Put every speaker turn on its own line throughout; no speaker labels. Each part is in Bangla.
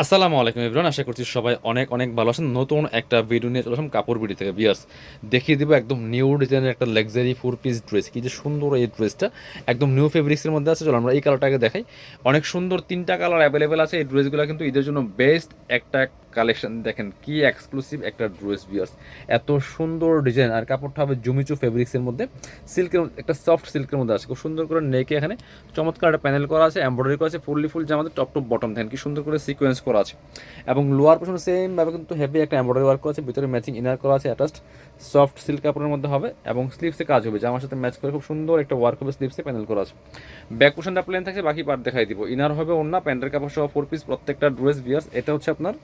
আসসালামু আলাইকুম ইবরান আশা করছি সবাই অনেক অনেক ভালো আছেন। নতুন একটা ভিডিও নিয়ে চলে আসলাম কাপড় ভিডিও থেকে। বিয়াস দেখিয়ে দিব একদম নিউ ডিজাইনের একটা লাক্সারি ফোর পিস ড্রেস কি যে সুন্দর এই ড্রেসটা একদম নিউ ফেব্রিক্সের মধ্যে আছে, চলো আমরা এই কালারটাকে দেখাই। অনেক সুন্দর তিনটা কালার অ্যাভেলেবেল আছে। এই ড্রেসগুলো কিন্তু ঈদের জন্য বেস্ট একটা কালেকশন দেখেন কি এক্সক্লুসিভ একটা ড্রেস বিয়ার্স এত সুন্দর ডিজাইন আর কাপড়টা হবে জুমিচু ফেব্রিক্সের মধ্যে। সিল্কের একটা সফট সিল্কের মধ্যে আছে খুব সুন্দর করে নেকে এখানে চমৎকার একটা প্যানেল করা আছে এমব্রয়ডারি করা আছে ফুললি ফুল জামাতে টপ টপ বটম দেখেন কি সুন্দর করে সিকোয়েন্স করা আছে। এবং লোয়ার পোর্শন সেম ভাবে কিন্তু হেভি একটা এমব্রয়ডারি ওয়ার্ক করা আছে, ভিতরে ম্যাচিং ইনার করা আছে অ্যাটাচড সফট সিল্ক কাপড়ের মধ্যে হবে এবং স্লিপসে কাজ হবে। জামার সাথে ম্যাচ করে খুব সুন্দর একটা ওয়ার্ক হবে স্লিপসে প্যানেল করা আছে। ব্যাক পোর্শনটা প্লেন থাকছে, বাকি পার্ট দেখাই দিব। ইনার হবে অন্য প্যান্টের কাপড় সহ ফোর পিস প্রত্যেকটা ড্রেস বিয়ার্স এটা হচ্ছে আপনার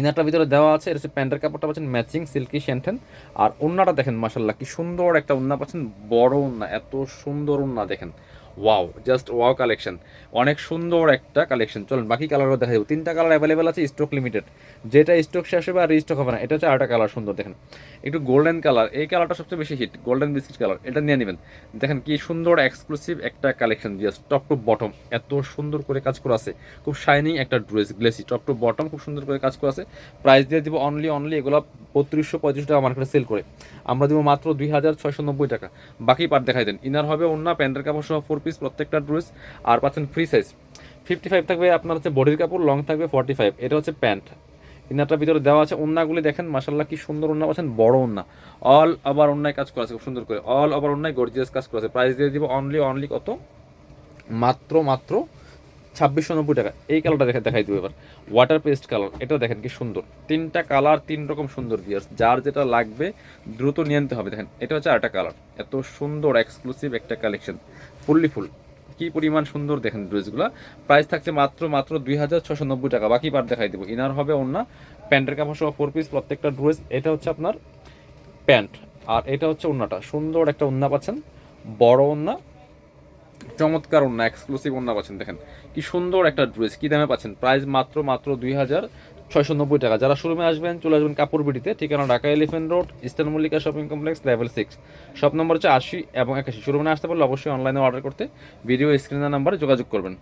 ইনারটার ভিতরে দেওয়া আছে, এটা হচ্ছে প্যান্টের কাপড়টা পাচ্ছেন ম্যাচিং, সিল্কি শ্যান্টেন আর ওন্নাটা দেখেন মাসাল্লাহ কি সুন্দর একটা ওন্না পাচ্ছেন, বড় ওন্না এত সুন্দর ওন্না দেখেন। ওয়াও জাস্ট ওয়াও কালেকশন অনেক সুন্দর একটা কালেকশন চলুন, বাকি কালারও দেখা যাবে। তিনটা কালার অ্যাভেলেবেল আছে স্টক লিমিটেড যেটা স্টক শেষ হবে আর স্টক হবে না। এটা হচ্ছে আরেকটা কালার সুন্দর, দেখেন। একটু গোল্ডেন কালার এই কালারটা সবচেয়ে বেশি হিট গোল্ডেন বিস্কিট কালার এটা নিয়ে নেবেন। দেখেন কি সুন্দর এক্সক্লুসিভ একটা collection just top to bottom এত সুন্দর করে কাজ করা আছে। খুব শাইনিং একটা dress glossy top to bottom খুব সুন্দর করে কাজ করা আছে। প্রাইস দিয়ে দিব অনলি অনলি এগুলো বত্রিশশো পঁয়ত্রিশ টাকা মার্কেটে সেল করে। আমরা দিব মাত্র দুই হাজার ছয়শো নব্বই টাকা। বাকি পার্ট দেখাই দেন। ইনার হবে অন্য প্যান্টের কাপড় সহ ফোর পিস প্রত্যেকটা ড্রেস আর পাচ্ছেন ফ্রি সাইজ ফিফটি ফাইভ থাকবে আপনার হচ্ছে বডির কাপড় লং থাকবে ফর্টি ফাইভ এটা হচ্ছে প্যান্ট ইনারটার ভিতরে দেওয়া আছে ওন্নাগুলি দেখেন মাসাল্লাহ কি সুন্দর ওন্না পাচ্ছেন, বড় ওন্না অল ওভার অন্যায় কাজ করা আছে, খুব সুন্দর করে। অল ওভার অন্যায় গর্জিয়াস কাজ করা আছে। প্রাইস দিয়ে দিব অনলি অনলি কত? মাত্র মাত্র ছাব্বিশশো নব্বই টাকা। এই কালারটা দেখে দেখাই দেবো এবার। ওয়াটার পেস্ট কালার এটা দেখেন কি সুন্দর। তিনটা কালার তিন রকম সুন্দর বিয়ার্স যার যেটা লাগবে দ্রুত নিয়ে নিতে হবে। দেখেন, এটা হচ্ছে আরেকটা কালার এত সুন্দর এক্সক্লুসিভ একটা কালেকশন ফুললি ফুল কি পরিমাণ সুন্দর দেখেন ড্রেসগুলো প্রাইস থাকছে মাত্র মাত্র দুই হাজার ছশো নব্বই টাকা। বাকি পার দেখাই দেবো। ইনার হবে অন্য প্যান্টের কাপড় সহ ফোর পিস প্রত্যেকটা ড্রেস এটা হচ্ছে আপনার প্যান্ট। আর এটা হচ্ছে ওন্নাটা সুন্দর একটা ওন্না পাচ্ছেন। বড় ওন্না চমৎকার অন্য এক্সক্লুসিভ অন্য পাচ্ছেন, দেখেন। কি সুন্দর একটা ড্রেস কি দামে পাচ্ছেন? প্রাইস মাত্র মাত্র দুই হাজার ছয়শো নব্বই টাকা। যারা শোরুমে আসবেন, চলে আসবেন কাপড় বিটিতে ঠিকানা Dhaka elephant road eastern Mallika shopping complex level six shop number হচ্ছে আশি এবং একাশি। শোরুমে আসতে পারলে অবশ্যই অনলাইনে অর্ডার করতে ভিডিও স্ক্রিনের নাম্বারে যোগাযোগ করবেন।